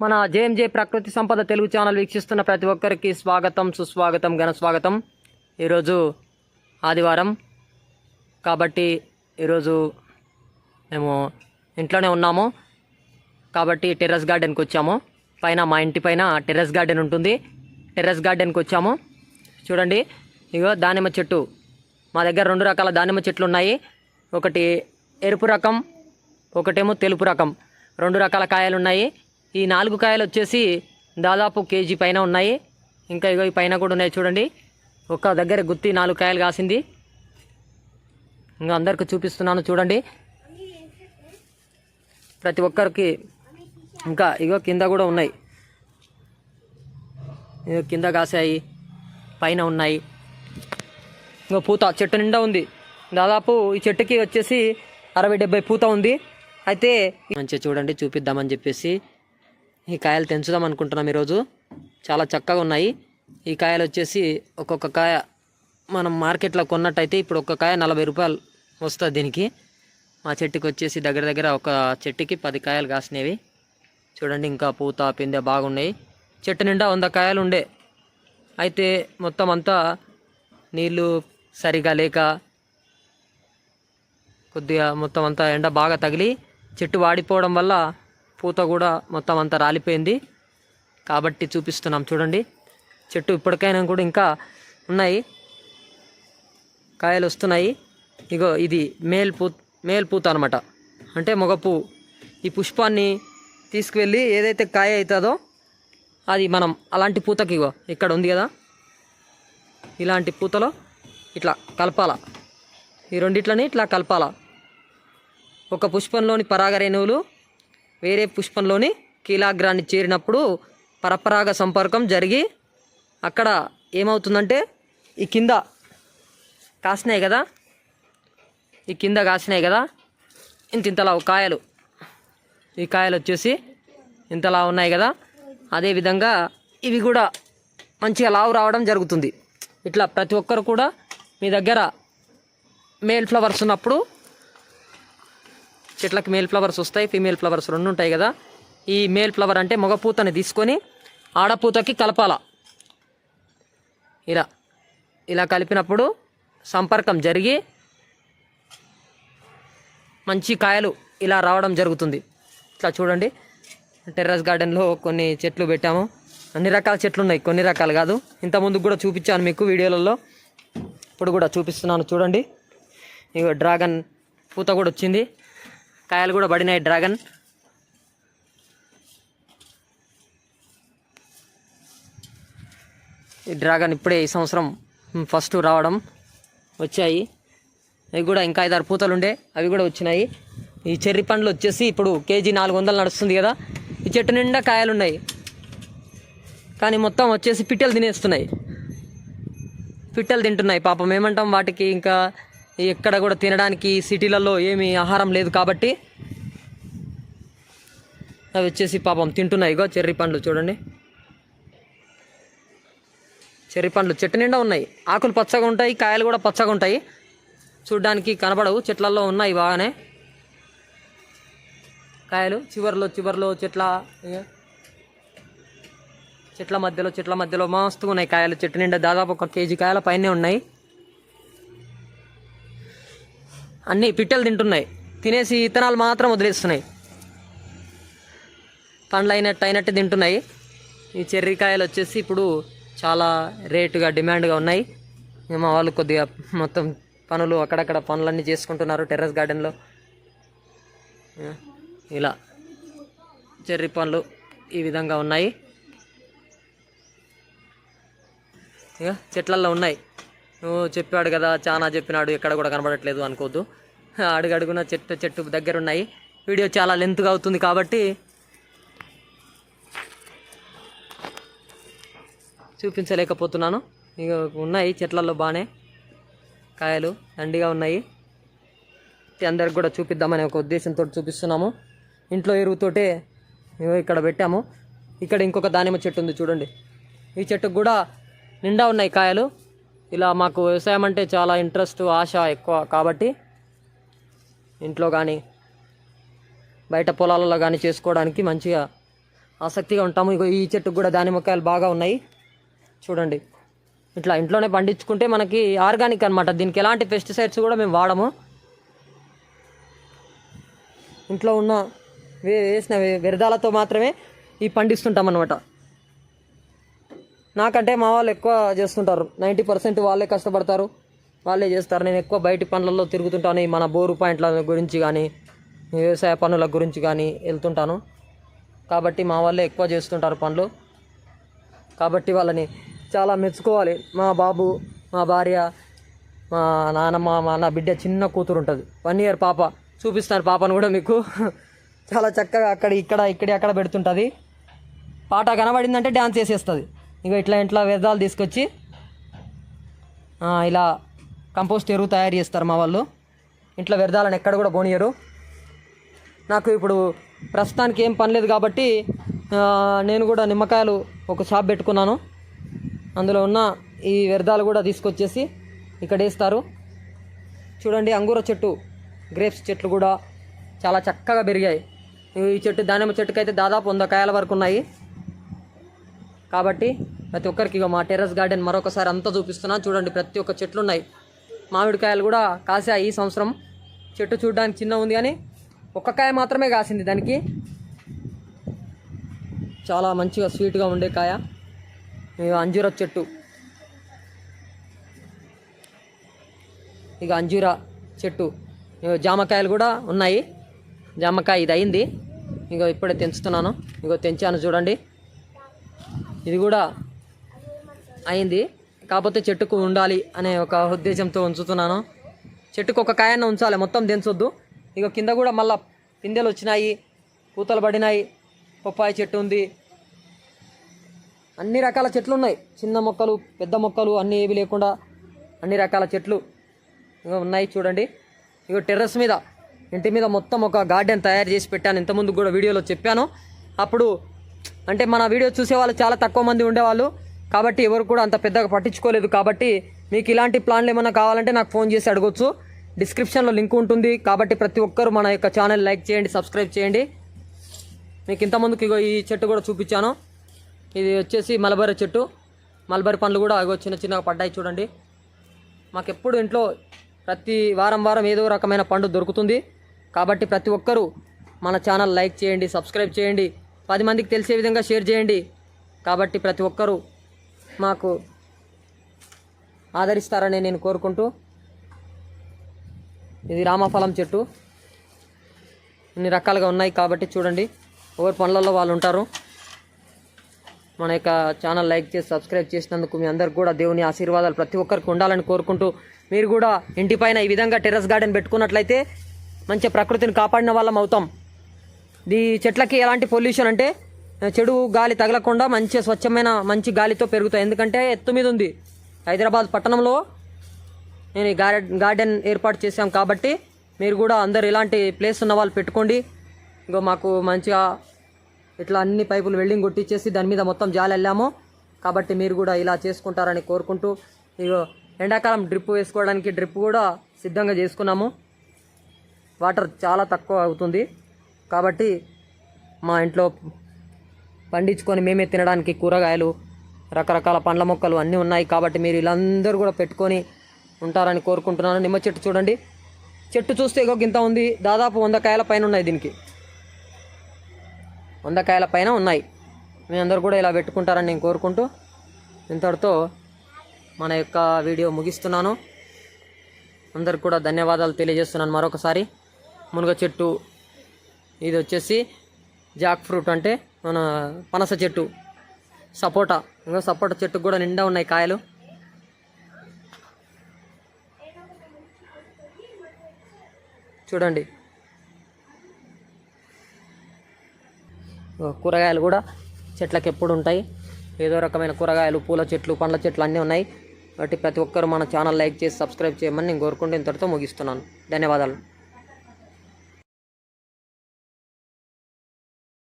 మన జేఎంజే ప్రకృతి సంపద తెలుగు ఛానల్ వీక్షిస్తున్న ప్రతి ఒక్కరికి స్వాగతం సుస్వాగతం ఘన స్వాగతం. ఈరోజు ఆదివారం. కాబట్టి ఈరోజు మేము ఇంట్లోనే ఉన్నాము. కాబట్టి టెర్రస్ గార్డెన్కి వచ్చాము. పైన మా ఇంటి పైన టెర్రస్ గార్డెన్ ఉంటుంది. టెర్రస్ గార్డెన్కి వచ్చాము. చూడండి. ఇగో దానిమ్మ చెట్టు. మా దగ్గర రెండు రకాల దానిమ్మ చెట్లు ఉన్నాయి. ఒకటి ఎరుపు రకం ఒకటేమో తెలుపు రకం. రెండు రకాల కాయలు ఉన్నాయి ఈ నాలుగు కాయలు వచ్చేసి దాదాపు కేజీ పైన ఉన్నాయి. ఇంకా ఇగో ఈ పైన కూడా ఉన్నాయి చూడండి. ఒక్క దగ్గర గుత్తి నాలుగు కాయలు కాసింది. ఇంకా అందరికి చూపిస్తున్నాను చూడండి. ప్రతి ఒక్కరికి ఇంకా ఇగో కింద కూడా ఉన్నాయి. ఇగో కింద కాసాయి. పైన ఉన్నాయి. ఇంకో పూత చెట్టు నిండా ఉంది. దాదాపు ఈ చెట్టుకి వచ్చేసి అరవై డెబ్బై పూత ఉంది. అయితే మంచిగా చూడండి చూపిద్దామని చెప్పేసి ఈ కాయలు తెంచుదాం అనుకుంటున్నాం ఈరోజు. చాలా చక్కగా ఉన్నాయి. ఈ కాయలు వచ్చేసి ఒక్కొక్క కాయ మనం మార్కెట్లో కొన్నట్టయితే ఇప్పుడు ఒక్క కాయ నలభై రూపాయలు వస్తుంది దీనికి. మా చెట్టుకి వచ్చేసి దగ్గర దగ్గర ఒక చెట్టుకి పది కాయలు కాసినవి. చూడండి ఇంకా పూత పిందె బాగున్నాయి. చెట్టు నిండా వంద కాయలు ఉండే. అయితే మొత్తం అంతా నీళ్ళు సరిగా లేక కొద్దిగా మొత్తం అంతా ఎండ బాగా తగిలి చెట్టు వాడిపోవడం వల్ల పూత కూడా మొత్తం అంతా రాలిపోయింది. కాబట్టి చూపిస్తున్నాం చూడండి. చెట్టు ఇప్పటికైనా కూడా ఇంకా ఉన్నాయి. కాయలు వస్తున్నాయి. ఇగో ఇది మేల్ పూ మేల్ పూత అనమాట అంటే మొగపు. ఈ పుష్పాన్ని తీసుకువెళ్ళి ఏదైతే కాయ అవుతుందో అది మనం అలాంటి పూతకి ఇగో ఇక్కడ ఉంది కదా. ఇలాంటి పూతలో ఇట్లా కలపాల. ఈ రెండిట్లని ఇట్లా కలపాల. ఒక పుష్పంలోని పరాగరేణువులు వేరే పుష్పంలోని కీలాగ్రాన్ని చేరినప్పుడు పరపరాగ సంపర్కం జరిగి అక్కడ ఏమవుతుందంటే ఈ కింద కాసినాయి కదా? ఈ కింద కాసినాయి కదా? ఇంత ఇంతలా కాయలు. ఈ కాయలు వచ్చేసి ఇంతలా ఉన్నాయి కదా? అదేవిధంగా ఇవి కూడా మంచిగా లావు రావడం జరుగుతుంది. ఇట్లా ప్రతి ఒక్కరు కూడా మీ దగ్గర మేల్ ఫ్లవర్స్ ఉన్నప్పుడు చెట్లకు మేల్ ఫ్లవర్స్ వస్తాయి ఫీమేల్ ఫ్లవర్స్ రెండు ఉంటాయి కదా. ఈ మేల్ ఫ్లవర్ అంటే మగ పూతని తీసుకొని ఆడపూతకి కలపాల. ఇలా ఇలా కలిపినప్పుడు సంపర్కం జరిగి మంచి కాయలు ఇలా రావడం జరుగుతుంది. ఇట్లా చూడండి. టెర్రస్ గార్డెన్లో కొన్ని చెట్లు పెట్టాము. అన్ని రకాల చెట్లు ఉన్నాయి కొన్ని రకాలు కాదు. ఇంతకుముందు కూడా చూపించాను మీకు వీడియోలలో. ఇప్పుడు కూడా చూపిస్తున్నాను చూడండి. ఇక డ్రాగన్ పూత కూడా వచ్చింది. కాయలు కూడా పడినాయి డ్రాగన్. ఈ డ్రాగన్ ఇప్పుడే ఈ సంవత్సరం ఫస్ట్ రావడం వచ్చాయి. అవి కూడా ఇంకా ఐదారు పూతలు ఉండే అవి కూడా వచ్చినాయి. ఈ చెర్రీ పండ్లు వచ్చేసి ఇప్పుడు కేజీ నాలుగు వందలు నడుస్తుంది కదా ఈ చెట్టు నిండా కాయలు ఉన్నాయి. కానీ మొత్తం వచ్చేసి పిట్టలు తినేస్తున్నాయి. పిట్టలు తింటున్నాయి పాపం ఏమంటాం వాటికి ఇంకా ఎక్కడ కూడా తినడానికి సిటీలలో ఏమి ఆహారం లేదు కాబట్టి అవి వచ్చేసి పాపం తింటున్నాయి. ఇగో చెర్రీ పండ్లు చూడండి. చెర్రీ పండ్లు చెట్టు నిండా ఉన్నాయి. ఆకులు పచ్చగా ఉంటాయి కాయలు కూడా పచ్చగా ఉంటాయి. చూడడానికి కనబడవు చెట్లలో ఉన్నాయి బాగానే. కాయలు చివర్లో చివర్లో చెట్ల చెట్ల మధ్యలో చెట్ల మధ్యలో మస్తుగా ఉన్నాయి కాయలు. చెట్టు నిండా దాదాపు ఒక కేజీ కాయల పైనే ఉన్నాయి. అన్నీ పిట్టలు తింటున్నాయి. తినేసి ఇత్తనాలు మాత్రం వదిలేస్తున్నాయి. పండ్లు అయినట్టు అయినట్టు తింటున్నాయి. ఈ చెర్రికాయలు వచ్చేసి ఇప్పుడు చాలా రేటుగా డిమాండ్గా ఉన్నాయి. మా వాళ్ళు కొద్దిగా మొత్తం పనులు అక్కడక్కడ పనులన్నీ చేసుకుంటున్నారు టెర్రస్ గార్డెన్లో. ఇలా చెర్రీ పండ్లు ఈ విధంగా ఉన్నాయి. ఇక చెట్లల్లో ఉన్నాయి. నువ్వు చెప్పాడు కదా చాలా చెప్పినాడు ఎక్కడ కూడా కనబడట్లేదు అనుకోవద్దు. అడుగడుగున చెట్టు చెట్టు దగ్గర ఉన్నాయి వీడియో చాలా లెంత్గా అవుతుంది కాబట్టి చూపించలేకపోతున్నాను. ఇక ఉన్నాయి చెట్లలో బాగానే కాయలు దండిగా ఉన్నాయి. అందరికి కూడా చూపిద్దామనే ఒక ఉద్దేశంతో చూపిస్తున్నాము. ఇంట్లో ఎరువుతోటే మేము ఇక్కడ పెట్టాము. ఇక్కడ ఇంకొక దానిమ్మ చెట్టు ఉంది చూడండి. ఈ చెట్టుకు కూడా నిండా ఉన్నాయి కాయలు. ఇలా మాకు వ్యవసాయం అంటే చాలా ఇంట్రెస్ట్ ఆశ ఎక్కువ కాబట్టి ఇంట్లో కానీ బయట పొలాలలో కానీ చేసుకోవడానికి మంచిగా ఆసక్తిగా ఉంటాము. ఇగో ఈ చెట్టుకు కూడా దానిమ్మకాయలు బాగా ఉన్నాయి. చూడండి. ఇట్లా ఇంట్లోనే పండించుకుంటే మనకి ఆర్గానిక్ అనమాట దీనికి ఎలాంటి పెస్టిసైడ్స్ కూడా మేము వాడము. ఇంట్లో ఉన్న వే- వేసిన వ్యర్థాలతో మాత్రమే ఈ పండిస్తుంటాం అనమాట నాకంటే మా వాళ్ళు ఎక్కువ చేస్తుంటారు. నైంటీ పర్సెంట్ వాళ్ళే కష్టపడతారు. వాళ్ళే చేస్తారు. నేను ఎక్కువ బయటి పనులలో తిరుగుతుంటాను. ఈ మన బోరు పాయింట్ల గురించి కానీ వ్యవసాయ పనుల గురించి కానీ వెళ్తుంటాను. కాబట్టి మా వాళ్ళే ఎక్కువ చేస్తుంటారు పనులు. కాబట్టి వాళ్ళని చాలా మెచ్చుకోవాలి. మా బాబు మా భార్య మా నాన్నమ్మ మా నా బిడ్డ చిన్న కూతురు ఉంటుంది. వన్ ఇయర్ పాప. చూపిస్తాను పాపను కూడా మీకు. చాలా చక్కగా అక్కడ ఇక్కడ ఇక్కడ అక్కడ పెడుతుంటుంది. పాట కనబడిందంటే డ్యాన్స్ చేసేస్తుంది. ఇంకా ఇట్లా ఇంట్లో వ్యర్థాలు తీసుకొచ్చి ఇలా కంపోస్ట్ ఎరువు తయారు చేస్తారు మా వాళ్ళు. ఇంట్లో వ్యర్థాలను ఎక్కడ కూడా పోనీయరు. నాకు ఇప్పుడు ప్రస్తుతానికి ఏం పని లేదు కాబట్టి నేను కూడా నిమ్మకాయలు ఒక షాప్ పెట్టుకున్నాను. అందులో ఉన్న ఈ వ్యర్థాలు కూడా తీసుకొచ్చేసి ఇక్కడ వేస్తారు. చూడండి అంగూర చెట్టు గ్రేప్స్ చెట్లు కూడా చాలా చక్కగా పెరిగాయి. ఈ చెట్టు దానిమ్మ చెట్టుకు అయితే దాదాపు వంద కాయల వరకు ఉన్నాయి. కాబట్టి ప్రతి ఒక్కరికి మా టెర్రస్ గార్డెన్ మరొకసారి అంతా చూపిస్తున్నాను. చూడండి ప్రతి ఒక్క చెట్లు ఉన్నాయి. మామిడికాయలు కూడా కాసాయి ఈ సంవత్సరం. చెట్టు చూడడానికి చిన్న ఉంది కానీ ఒక్క కాయ మాత్రమే కాసింది దానికి. చాలా మంచిగా స్వీట్గా ఉండే కాయ. అంజూర చెట్టు. ఇక అంజూర చెట్టు. జామకాయలు కూడా ఉన్నాయి. జామకాయ ఇది అయింది. ఇక ఇప్పుడే తెంచుతున్నాను. ఇగో తెంచాను చూడండి. ఇది కూడా అయింది. కాకపోతే చెట్టుకు ఉండాలి అనే ఒక ఉద్దేశంతో ఉంచుతున్నాను. చెట్టుకు ఒక కాయన్న ఉంచాలి మొత్తం దించొద్దు. ఇక కింద కూడా మళ్ళా పిందెలు వచ్చినాయి పూతలు పడినాయి పప్పాయి చెట్టు ఉంది. అన్ని రకాల చెట్లు ఉన్నాయి. చిన్న మొక్కలు పెద్ద మొక్కలు అన్నీ ఏవి లేకుండా అన్ని రకాల చెట్లు ఉన్నాయి చూడండి. ఇక టెర్రస్ మీద ఇంటి మీద మొత్తం ఒక గార్డెన్ తయారు చేసి పెట్టాను. ఇంతకుముందు కూడా వీడియోలో చెప్పాను. అప్పుడు అంటే మన వీడియో చూసే వాళ్ళు చాలా తక్కువ మంది ఉండేవాళ్ళు. కాబట్టి ఎవరు కూడా అంత పెద్దగా పట్టించుకోలేదు కాబట్టి మీకు ఇలాంటి ప్లాన్లు ఏమైనా కావాలంటే నాకు ఫోన్ చేసి అడగొచ్చు. డిస్క్రిప్షన్లో లింక్ ఉంటుంది. కాబట్టి ప్రతి ఒక్కరు మన యొక్క ఛానల్ లైక్ చేయండి సబ్స్క్రైబ్ చేయండి. మీకు ఇంతమందుకు ఇగో ఈ చెట్టు కూడా చూపించాను. ఇది వచ్చేసి మలబరి చెట్టు. మలబరి పండ్లు కూడా ఇగో చిన్న చిన్నగా పడ్డాయి చూడండి. మాకు ఎప్పుడు ఇంట్లో ప్రతి వారం వారం ఏదో రకమైన పండు దొరుకుతుంది. కాబట్టి ప్రతి ఒక్కరూ మన ఛానల్ లైక్ చేయండి సబ్స్క్రైబ్ చేయండి. పది మందికి తెలిసే విధంగా షేర్ చేయండి. కాబట్టి ప్రతి ఒక్కరూ మాకు ఆదరిస్తారని నేను కోరుకుంటూ ఇది రామఫలం చెట్టు. ఇన్ని రకాలుగా ఉన్నాయి కాబట్టి చూడండి. ఎవరి పనులలో వాళ్ళు ఉంటారు. మన యొక్క ఛానల్ లైక్ చేసి సబ్స్క్రైబ్ చేసినందుకు మీ అందరికి కూడా దేవుని ఆశీర్వాదాలు ప్రతి ఒక్కరికి ఉండాలని కోరుకుంటూ మీరు కూడా ఇంటిపైన ఈ విధంగా టెర్రస్ గార్డెన్ పెట్టుకున్నట్లయితే మంచి ప్రకృతిని కాపాడిన వాళ్ళం అవుతాం. ఈ చెట్లకి ఎలాంటి పొల్యూషన్ అంటే చెడు గాలి తగలకుండా మంచి స్వచ్ఛమైన మంచి గాలితో పెరుగుతాయి. ఎందుకంటే ఎత్తు మీద ఉంది. హైదరాబాద్ పట్టణంలో నేను గార్డెన్ గార్డెన్ ఏర్పాటు చేశాం కాబట్టి మీరు కూడా అందరు ఇలాంటి ప్లేస్ ఉన్న వాళ్ళు పెట్టుకోండి. ఇంకో మాకు మంచిగా ఇట్లా అన్ని పైపులు వెల్డింగ్ కొట్టించేసి దాని మీద మొత్తం జాలి వెళ్ళాము కాబట్టి మీరు కూడా ఇలా చేసుకుంటారని కోరుకుంటూ ఇగో ఎండాకాలం డ్రిప్ వేసుకోవడానికి డ్రిప్ కూడా సిద్ధంగా చేసుకున్నాము. వాటర్ చాలా తక్కువ అవుతుంది. కాబట్టి మా ఇంట్లో పండించుకొని మేమే తినడానికి కూరగాయలు రకరకాల పండ్ల మొక్కలు అన్నీ ఉన్నాయి కాబట్టి మీరు వీళ్ళందరూ కూడా పెట్టుకొని ఉంటారని కోరుకుంటున్నాను. నిమ్మ చెట్టు చూడండి. చెట్టు చూస్తే ఇగో గింత ఉంది. దాదాపు వంద కాయల పైన ఉన్నాయి దీనికి. వంద కాయల పైన ఉన్నాయి. మీ అందరు కూడా ఇలా పెట్టుకుంటారని నేను కోరుకుంటూ ఇంతటితో మన యొక్క వీడియో ముగిస్తున్నాను. అందరికి కూడా ధన్యవాదాలు తెలియజేస్తున్నాను మరొకసారి. మునగ చెట్టు ఇది వచ్చేసి జాక్ ఫ్రూట్ అంటే మన పనస చెట్టు. సపోటా. ఇంకా సపోటా చెట్టుకు కూడా నిండా ఉన్నాయి కాయలు. చూడండి. కూరగాయలు కూడా చెట్లకు ఎప్పుడు ఉంటాయి. ఏదో రకమైన కూరగాయలు పూల చెట్లు పండ్ల చెట్లు అన్నీ ఉన్నాయి. కాబట్టి ప్రతి ఒక్కరు మన ఛానల్ లైక్ చేసి సబ్స్క్రైబ్ చేయమని నేను కోరుకుంటూ ఇంతటితో ముగిస్తున్నాను. ధన్యవాదాలు.